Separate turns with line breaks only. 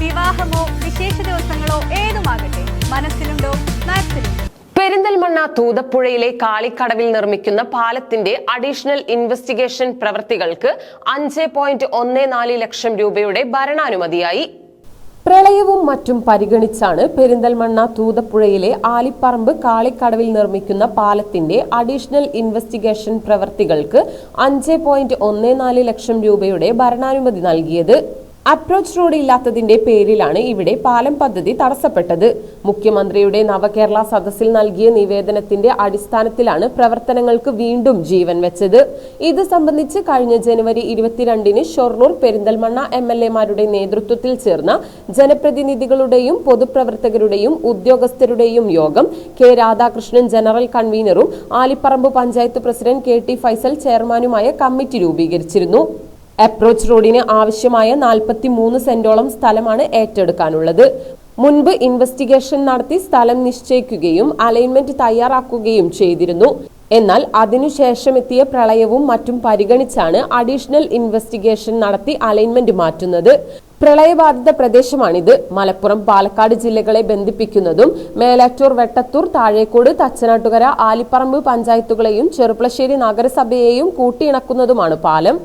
വിവാഹമോ വിശേഷ ദിവസങ്ങളോ ഏതുമാകട്ടെ മനസ്സിലുണ്ടോ മാക്സിലുണ്ടോ
പെരിന്തൽമണ്ണ തൂതപ്പുഴയിലെ കാളിക്കടവിൽ നിർമ്മിക്കുന്ന പാലത്തിന്റെ അഡീഷണൽ ഇൻവെസ്റ്റിഗേഷൻ പ്രവൃത്തികൾക്ക് അഞ്ച് പോയിന്റ് ഒന്ന് നാല് ലക്ഷം രൂപയുടെ ഭരണാനുമതിയായി. പ്രളയവും മറ്റും പരിഗണിച്ചാണ് പെരിന്തൽമണ്ണ തൂതപ്പുഴയിലെ ആലിപ്പറമ്പ് കാളിക്കടവിൽ നിർമ്മിക്കുന്ന പാലത്തിന്റെ അഡീഷണൽ ഇൻവെസ്റ്റിഗേഷൻ പ്രവൃത്തികൾക്ക് അഞ്ച് പോയിന്റ് ഒന്ന് നാല് ലക്ഷം രൂപയുടെ ഭരണാനുമതി നൽകിയത്. അപ്രോച്ച് റോഡ് ഇല്ലാത്തതിന്റെ പേരിലാണ് ഇവിടെ പാലം പദ്ധതി തടസ്സപ്പെട്ടത്. മുഖ്യമന്ത്രിയുടെ നവകേരള സദസ്സിൽ നൽകിയ നിവേദനത്തിന്റെ അടിസ്ഥാനത്തിലാണ് പ്രവർത്തനങ്ങൾക്ക് വീണ്ടും ജീവൻ വെച്ചത്. ഇത് സംബന്ധിച്ച് കഴിഞ്ഞ ജനുവരി ഇരുപത്തിരണ്ടിന് ഷൊർണൂർ പെരിന്തൽമണ്ണ എം എൽ എമാരുടെ നേതൃത്വത്തിൽ ചേർന്ന ജനപ്രതിനിധികളുടെയും പൊതുപ്രവർത്തകരുടെയും ഉദ്യോഗസ്ഥരുടെയും യോഗം K Radhakrishnan general കൺവീനറും Alipparamba panchayat president K T Faisal ചെയർമാനുമായ കമ്മിറ്റി രൂപീകരിച്ചിരുന്നു. അപ്രോച്ച് റോഡിന് ആവശ്യമായ നാൽപ്പത്തി മൂന്ന് സെന്റോളം സ്ഥലമാണ് ഏറ്റെടുക്കാനുള്ളത്. മുൻപ് ഇൻവെസ്റ്റിഗേഷൻ നടത്തി സ്ഥലം നിശ്ചയിക്കുകയും അലൈൻമെന്റ് തയ്യാറാക്കുകയും ചെയ്തിരുന്നു. എന്നാൽ അതിനുശേഷം എത്തിയ പ്രളയവും മറ്റും പരിഗണിച്ചാണ് അഡീഷണൽ ഇൻവെസ്റ്റിഗേഷൻ നടത്തി അലൈൻമെന്റ് മാറ്റുന്നത്. പ്രളയബാധിത പ്രദേശമാണിത്. മലപ്പുറം പാലക്കാട് ജില്ലകളെ ബന്ധിപ്പിക്കുന്നതും മേലാറ്റൂർ വെട്ടത്തൂർ താഴേക്കോട് തച്ചനാട്ടുകര ആലിപ്പറമ്പ് പഞ്ചായത്തുകളെയും ചെറുപ്പളശ്ശേരി നഗരസഭയെയും കൂട്ടിയിണക്കുന്നതുമാണ് പാലം.